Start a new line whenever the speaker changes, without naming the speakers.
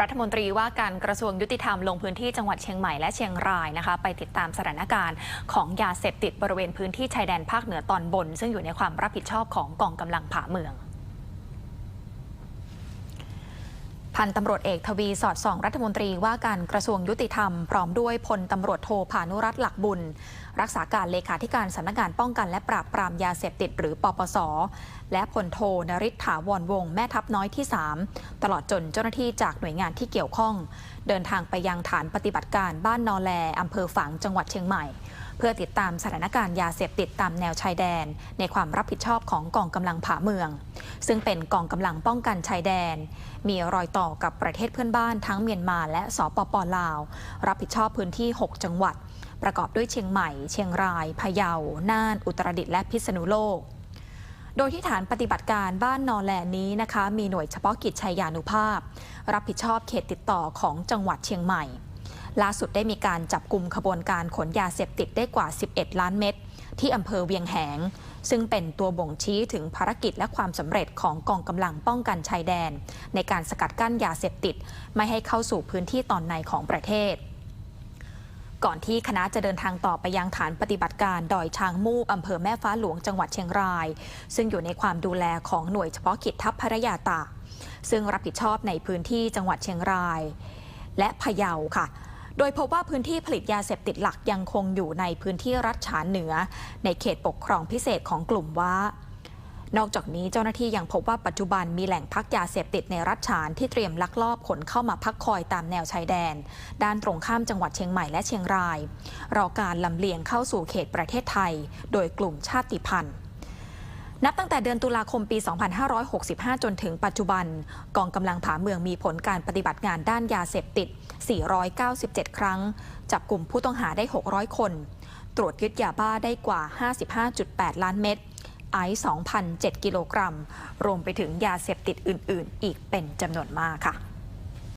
รัฐมนตรีว่าการกระทรวงยุติธรรมลงพื้นที่จังหวัดเชียงใหม่และเชียงรายนะคะ ไปติดตามสถานการณ์ของยาเสพติดบริเวณพื้นที่ชายแดนภาคเหนือตอนบน ซึ่งอยู่ในความรับผิดชอบของกองกำลังผาเมือง พันตำรวจเอกทวีสอดส่องรัฐมนตรีว่าการกระทรวงยุติธรรม พร้อมด้วยพลตำรวจโทพานุรัตน์หลักบุญ รักษาการเลขาธิการสำนักงานป้องกันและปราบปรามยาเสพติดหรือปปส และพลโทนริศถาวรวงศ์แม่ทัพน้อยที่ 3 ตลอดจนเจ้าหน้าที่จากหน่วยงานที่เกี่ยวข้อง เดินทางไปยังฐานปฏิบัติการบ้านนอแลอำเภอฝางจังหวัดเชียงใหม่ เพื่อติดตามสถานการณ์ยาเสพติดตามแนวชายแดน ในความรับผิดชอบของกองกำลังผาเมือง ซึ่งเป็นกองกำลังป้องกันชายแดน มีรอยต่อกับประเทศเพื่อนบ้านทั้งเมียนมาและสปปลาว รับผิดชอบพื้นที่ 6 จังหวัด ประกอบด้วยเชียงใหม่ เชียงราย พะเยา น่าน อุตรดิตถ์และพิษณุโลกโดยที่ฐานปฏิบัติการบ้านนอแลนี้นะคะ มีหน่วยเฉพาะกิจชัยยานุภาพ รับผิดชอบเขตติดต่อของจังหวัดเชียงใหม่ ล่าสุดได้มีการจับกลุ่มขบวนการขนยาเสพติดได้กว่า 11 ล้านเม็ดที่อำเภอเวียงแหง ซึ่งเป็นตัวบ่งชี้ถึงภารกิจและความสำเร็จของกองกำลังป้องกันชายแดน ในการสกัดกั้นยาเสพติด ไม่ให้เข้าสู่พื้นที่ตอนในของประเทศ ก่อนที่คณะจะเดินทางต่อไปยังฐานปฏิบัติการดอยช้างมูบอำเภอแม่ฟ้าหลวงจังหวัดเชียงราย ซึ่งอยู่ในความดูแลของหน่วยเฉพาะกิจทัพพระยาตากซึ่งรับผิดชอบในพื้นที่จังหวัดเชียงราย และพะเยาค่ะ โดยพบว่าพื้นที่ผลิตยาเสพติดหลักยังคงอยู่ในพื้นที่รัฐฉานเหนือ ในเขตปกครองพิเศษของกลุ่มว้านอกจากนี้เจ้าหน้าที่ยังพบว่าปัจจุบันมีแหล่งพักยาเสพติดในรัฐฉานที่เตรียมลักลอบขนเข้ามาพักคอยตามแนวชายแดน ด้านตรงข้ามจังหวัดเชียงใหม่และเชียงราย รอการลำเลียงเข้าสู่เขตประเทศไทย โดยกลุ่มชาติพันธุ์ นับตั้งแต่เดือนตุลาคมปี 2565 จนถึงปัจจุบัน กองกำลังผาเมืองมีผลการปฏิบัติงานด้านยาเสพติด 497 ครั้ง จับกลุ่มผู้ต้องหาได้ 600 คน ตรวจยึดยาบ้าได้กว่า 55.8 ล้านเม็ด ไอซ์ 2,007 กิโลกรัม รวมไปถึงยาเสพติดอื่น ๆ อีกเป็นจำนวนมากค่ะ